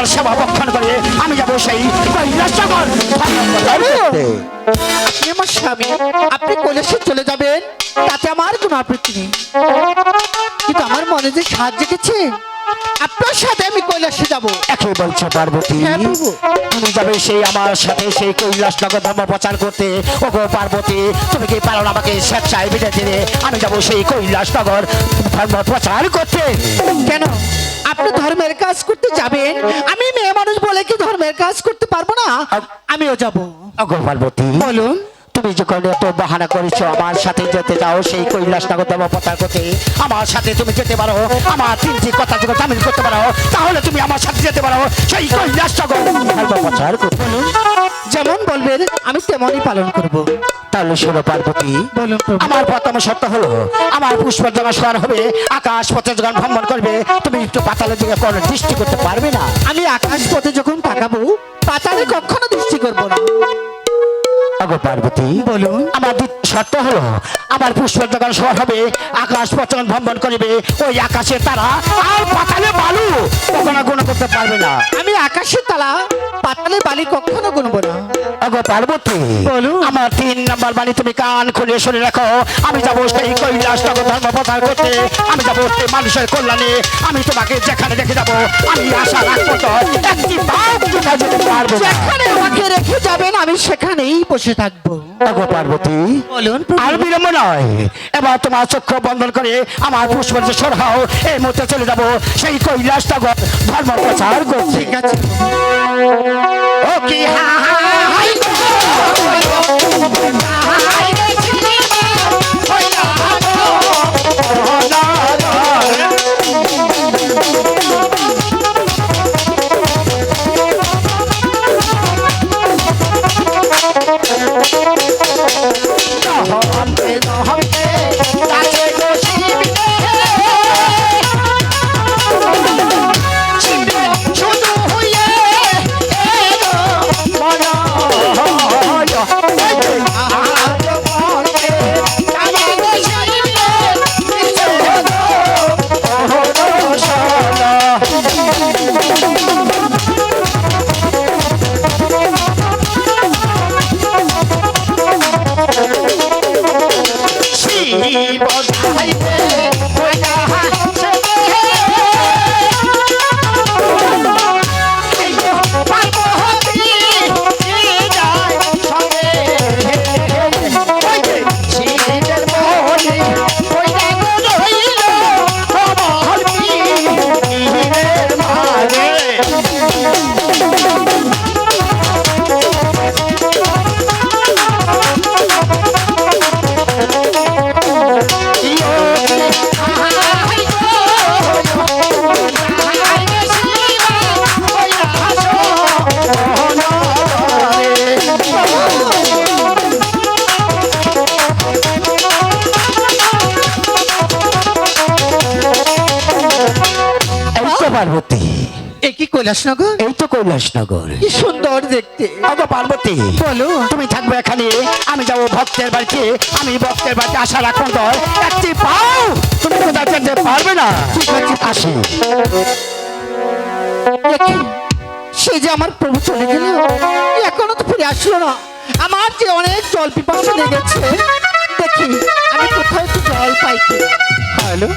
তোমার সেবা বক্ষণ করে আমি যাব সেই আপনি আমার স্বামী আপনি কৈলাসে চলে যাবেন তাতে আমার কোনো আপত্তি নেই। কিন্তু আমার মনে যে সাহায্য জেগেছে আপনার সাথে আমি কৈলাসে যাব। একই বলছো পার্বতী। হ্যাঁ, তুমি যাবে সেই আমার সাথে সেই কৈলাসনগর ধর্ম প্রচার করতে। পার্বতী তুমি কি পারো না আমাকে স্বেচ্ছায় বিদায় দিলে আমি যাব সেই কৈলাসনগর ধর্ম প্রচার করতে। কেন? আপনি ধর্মের কাজ করতে যাবেন? আমি মেয়ে মানুষ বলে কি ধর্মের কাজ করতে পারব না? আমিও যাব। গো পার্বতী। বলুন। তুমি যখন এত বাহানা করেছ আমার সাথে যেতে যাও সেই কৈলাসনগর প্রচার করতে আমার সাথে তুমি যেতে পারো আমার তিনটি কথা যখন তামিল করতে পারো তাহলে তুমি আমার সাথে যেতে পারো সেই কৈলাসনগর। প্রচার করতে। যেমন বলবেন আমি তেমনই পালন করব। তাহলে শোনো পার্বতী। বলুন। আমার প্রথম সত্য হলো আমার পুষ্প যখন স্বর হবে আকাশ পথে যখন ভ্রমণ করবে তুমি একটু পাতালের দিকে কোনো দৃষ্টি করতে পারবে না? আমি আকাশ পথে যখন তাকাবো পাতালে কখনো দৃষ্টি করব না। পার্বতী বলুন। আমার শর্ত হলো আমার পুষ্প যখন সর হবে আকাশ পচন ভ্রমণ করবে ওই আকাশে তারা আর পাতালে বালু কখনো গুণ করতে পারবে না। আমি আকাশের তালা পাতালে বালি কখনো গুনবো না। আগো পার্বতী বলুন। আমার তিন নাম্বার বাণী তুমি কান খুলে শুনে রাখো। আমি যাব সেই কৈলাস নগর ধর্ম প্রচার করতে আমি যাব সেই মানুষের কল্যাণে। আমি তোমাকে যেখানে দেখে যাব আমি আশা রাখব তো। একটি পারবে যেখানে আমাকে রেখে যাবেন আমি সেখানেই বসে থাকব। আগো পার্বতী বলুন আর বিলম্ব নয়। এবার তোমার চক্ষু বন্ধন করে আমার পুষ্প যে সরহাও এই মুহূর্তে চলে যাব সেই কৈলাস নগর ধর্ম প্রচার করতে ঠিক আছে ও কি হা হা হাই এই তো পার্বতী। এ কি কৈলাসনগর? এই তো কৈলাসনগর। কি সুন্দর দেখতে। পার্বতী বলো। তুমি থাকবে এখানে। আমি যাব ভক্তের বাড়িতে। আমি ভক্তের বাড়িতে আশা রাখুন দল একটি পাও। তুমি কোথাও যেতে পারবে না। ঠিক আছে আসি। সে যে আমার প্রভু চলে গেল। এখনও তো ফিরে আসলো না। আমার যে অনেক জল পিপাসা লেগেছে। দেখি আমি কোথাও একটু জল পাই হ্যালো?